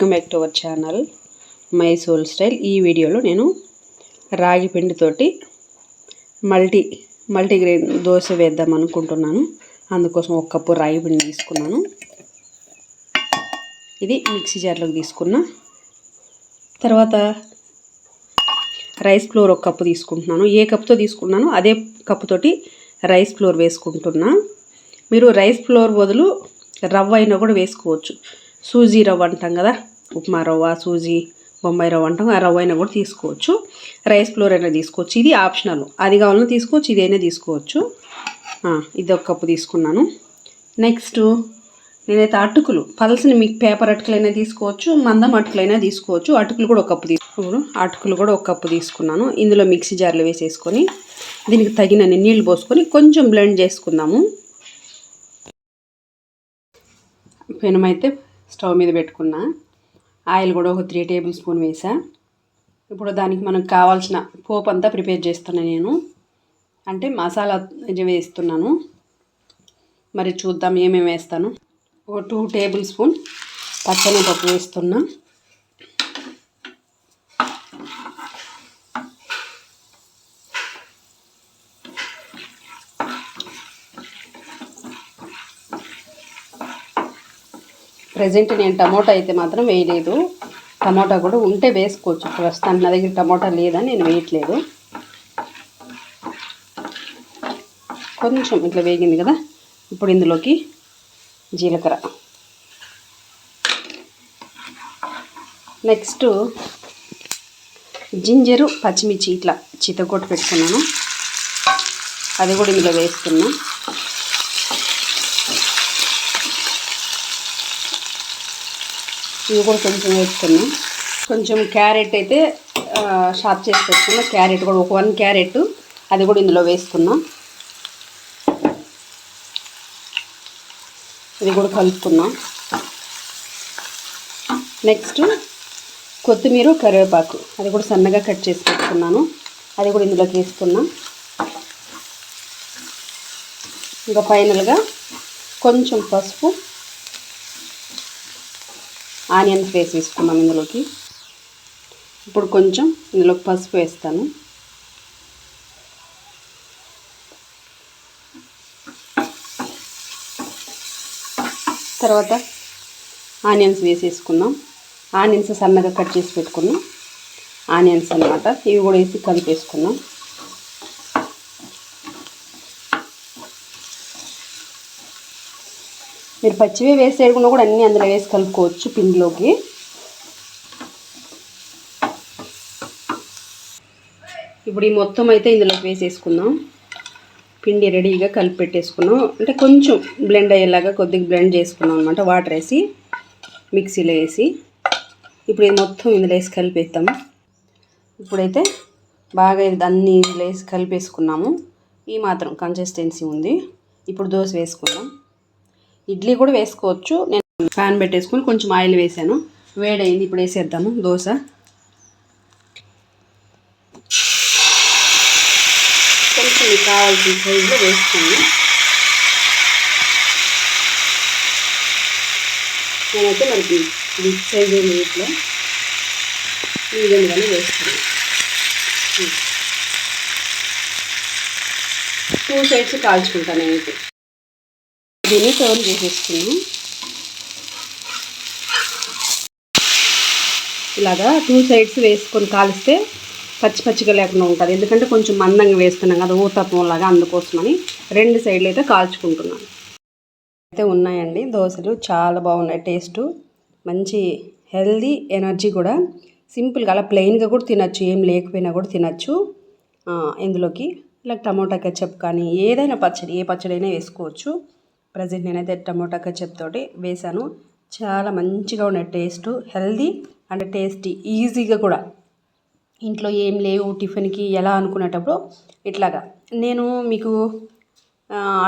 Welcome back to our channel my soul style. ఈ వీడియోలో నేను రాగి పిండితోటి మల్టీ మల్టీగ్రెయిన్ దోశ వేద్దాం అనుకుంటున్నాను. అందుకోసం ఒక కప్పు రాగి పిండి తీసుకున్నాను. ఇది మిక్సీ జార్లోకి తీసుకున్నా తర్వాత రైస్ ఫ్లోర్ ఒక కప్పు తీసుకుంటున్నాను. ఏ కప్తో తీసుకున్నానో అదే కప్పుతోటి రైస్ ఫ్లోర్ వేసుకుంటున్నా. మీరు రైస్ ఫ్లోర్ బదులు రవ్వ అయినా కూడా వేసుకోవచ్చు. సూజీ రవ్వ అంటాం కదా ఉప్మా రవ్వ సూజీ బొంబాయి రవ్వ అంటాం. ఆ రవ్వ అయినా కూడా తీసుకోవచ్చు. రైస్ ఫ్లోర్ అయినా తీసుకోవచ్చు. ఇది ఆప్షనల్. అది కావాలన్నా తీసుకోవచ్చు ఇది అయినా తీసుకోవచ్చు. ఇది ఒక కప్పు తీసుకున్నాను. నెక్స్ట్ నేనైతే అటుకులు. పల్స్ని మీకు పేపర్ అటుకులైనా తీసుకోవచ్చు మందం అటుకులైనా తీసుకోవచ్చు. అటుకులు కూడా ఒక కప్పు తీసుకున్నాను. అటుకులు కూడా ఒక కప్పు తీసుకున్నాను. ఇందులో మిక్సీ జార్లో వేసేసుకొని దీనికి తగినన్ని నీళ్ళు పోసుకొని కొంచెం బ్లెండ్ చేసుకుందాము. పెనమైతే స్టవ్ మీద పెట్టుకున్నా. ఆయిల్ కూడా ఒక త్రీ టేబుల్ స్పూన్ వేసా ఇప్పుడు దానికి మనకు కావాల్సిన పోపు అంతా ప్రిపేర్ చేస్తున్నా నేను. అంటే మసాలా ఇది వేస్తున్నాను. మరి చూద్దాం ఏమేమి వేస్తాను. ఒక టూ టేబుల్ స్పూన్ పచ్చనిపప్పు వేస్తున్నా. ప్రజెంట్ నేను టమోటా అయితే మాత్రం వేయలేదు. టమోటా కూడా ఉంటే వేసుకోవచ్చు. ప్రస్తుతానికి నా దగ్గర టమోటా లేదని నేను వేయట్లేదు. కొంచెం ఇట్లా వేగింది కదా? ఇప్పుడు ఇందులోకి జీలకర్ర. నెక్స్ట్ జింజరు పచ్చిమిర్చి ఇట్లా చితకొట్టు పెట్టుకున్నాను. అది కూడా ఇందులో వేస్తున్నాను ఇవి కూడా కొంచెం వేసుకున్నాం. కొంచెం క్యారెట్ అయితే షార్ప్ చేసి పెట్టుకున్నాం క్యారెట్ కూడా ఒక వన్ క్యారెట్ అది కూడా ఇందులో వేసుకున్నాం. ఇది కూడా కలుపుకున్నాం. నెక్స్ట్ కొత్తిమీర కరివేపాకు. అది కూడా సన్నగా కట్ చేసి పెట్టుకున్నాను. అది కూడా ఇందులోకి వేసుకున్నాం. ఇంకా ఫైనల్గా కొంచెం పసుపు ఆనియన్స్ వేసి వేసుకున్నాం ఇందులోకి. ఇప్పుడు కొంచెం ఇందులోకి పసుపు వేస్తాను. తర్వాత ఆనియన్స్ వేసేసుకున్నాం ఆనియన్స్ సన్నగా కట్ చేసి పెట్టుకున్నాం. ఆనియన్స్ అన్నమాట. ఇవి కూడా వేసి కలిపేసుకున్నాం మీరు పచ్చివే వేసేయకుండా కూడా అన్నీ అందులో వేసి కలుపుకోవచ్చు పిండిలోకి. ఇప్పుడు ఈ మొత్తం అయితే ఇందులోకి వేసేసుకుందాం. పిండి రెడీగా కలిపి పెట్టేసుకున్నాం అంటే కొంచెం బ్లెండ్ అయ్యేలాగా కొద్దిగా బ్లెండ్ చేసుకున్నాం అనమాట వాటర్ వేసి మిక్సీలో వేసి. ఇప్పుడు ఇది మొత్తం ఇందులో వేసి కలిపేస్తాం ఇప్పుడైతే బాగా ఇది అన్ని ఇందులో వేసి కలిపేసుకున్నాము. ఈ మాత్రం కన్సిస్టెన్సీ ఉంది. ఇప్పుడు దోశ వేసుకుందాం. ఇడ్లీ కూడా వేసుకోవచ్చు. నేను ఫ్యాన్ పెట్టేసుకొని కొంచెం ఆయిల్ వేసాను. వేడైంది ఇప్పుడు వేసేద్దాము. దోశ. కొంచెం మీకు కావాల్సిన సైజులో వేసుకుని నేనైతే మనకి బిగ్ సైజ్ ఏమి ఇట్లా ఈ విధంగానే వేస్తున్నాను టూ సైడ్స్ కాల్చుకుంటాను నేనైతే. దీన్ని టర్న్ చేసేసుకున్నాం ఇలాగా టూ సైడ్స్ వేసుకొని కాలిస్తే పచ్చి పచ్చిగా లేకుండా ఉంటుంది. ఎందుకంటే కొంచెం మందంగా వేస్తున్నాం కదా ఊతత్వం లాగా అందుకోసమని రెండు సైడ్లు అయితే కాల్చుకుంటున్నాను. అయితే ఉన్నాయండి దోశలు చాలా బాగున్నాయి. టేస్ట్ మంచి హెల్దీ ఎనర్జీ కూడా. సింపుల్గా అలా ప్లెయిన్గా కూడా తినచ్చు ఏం లేకపోయినా కూడా తినచ్చు. ఇందులోకి ఇలా టమోటా కెచప్ కానీ ఏదైనా పచ్చడి ఏ పచ్చడి అయినా వేసుకోవచ్చు. ప్రజెంట్ నేనైతే టమోటా కెచప్ తోటి వేసాను. చాలా మంచిగా ఉండే టేస్ట్ హెల్దీ అండ్ టేస్టీ ఈజీగా కూడా. ఇంట్లో ఏం లేవు టిఫిన్కి ఎలా అనుకునేటప్పుడు ఇట్లాగా. నేను మీకు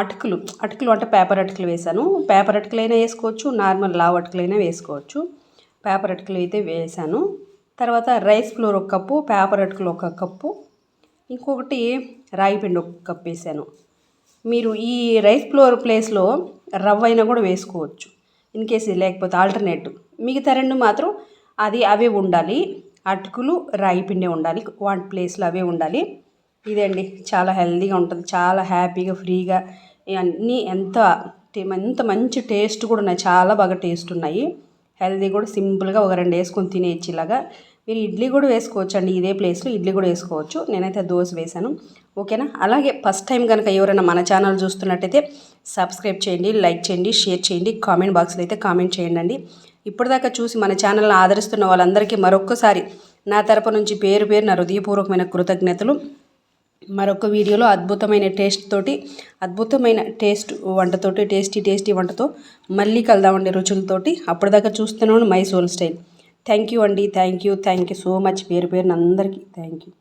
అటుకులు అటుకులు అంటే పేపర్ అటుకులు వేసాను. పేపర్ అటుకులైనా వేసుకోవచ్చు నార్మల్ లావ్ అటుకులైనా వేసుకోవచ్చు. పేపర్ అటుకులు అయితే వేసాను. తర్వాత రైస్ ఫ్లోర్ ఒక కప్పు పేపర్ అటుకులు ఒక కప్పు. ఇంకొకటి రాగి పిండి ఒక కప్పు వేసాను. మీరు ఈ రైస్ ఫ్లోర్ ప్లేస్లో రవ్వ అయినా కూడా వేసుకోవచ్చు. ఇన్ కేస్ ఇది లేకపోతే ఆల్టర్నేటివ్ మిగతా రెండు మాత్రం అది అవే ఉండాలి. అటుకులు రాయి పిండి ఉండాలి. వన్ ప్లేస్లో అవే ఉండాలి. ఇదండి. చాలా హెల్తీగా ఉంటుంది. చాలా హ్యాపీగా ఫ్రీగా అన్నీ ఎంత ఎంత మంచి టేస్ట్ కూడా ఉన్నాయి. చాలా బాగా టేస్ట్ ఉన్నాయి. హెల్తీ కూడా సింపుల్గా ఒక రెండు వేసుకొని తినేయచ్చు ఇలాగా. మీరు ఇడ్లీ కూడా వేసుకోవచ్చు అండి ఇదే ప్లేస్లో ఇడ్లీ కూడా వేసుకోవచ్చు. నేనైతే దోశ వేశాను ఓకేనా? అలాగే ఫస్ట్ టైం కనుక ఎవరైనా మన ఛానల్ చూస్తున్నట్టయితే సబ్స్క్రైబ్ చేయండి లైక్ చేయండి షేర్ చేయండి కామెంట్ బాక్స్లో అయితే కామెంట్ చేయండి ఇప్పటిదాకా చూసి మన ఛానల్ని ఆదరిస్తున్న వాళ్ళందరికీ మరొక్కసారి నా తరపు నుంచి పేరు పేరు నా హృదయపూర్వకమైన కృతజ్ఞతలు. మరొక వీడియోలో అద్భుతమైన టేస్ట్ తోటి అద్భుతమైన టేస్ట్ వంటతోటి టేస్టీ టేస్టీ వంటతో మళ్ళీ కలదామండి రుచులతోటి. అప్పటిదాకా చూస్తున్నాను మైసూర్ స్టైల్. థ్యాంక్ యూ అండి thank you thank you so much. పేరు పేరున అందరికీ థ్యాంక్ యూ.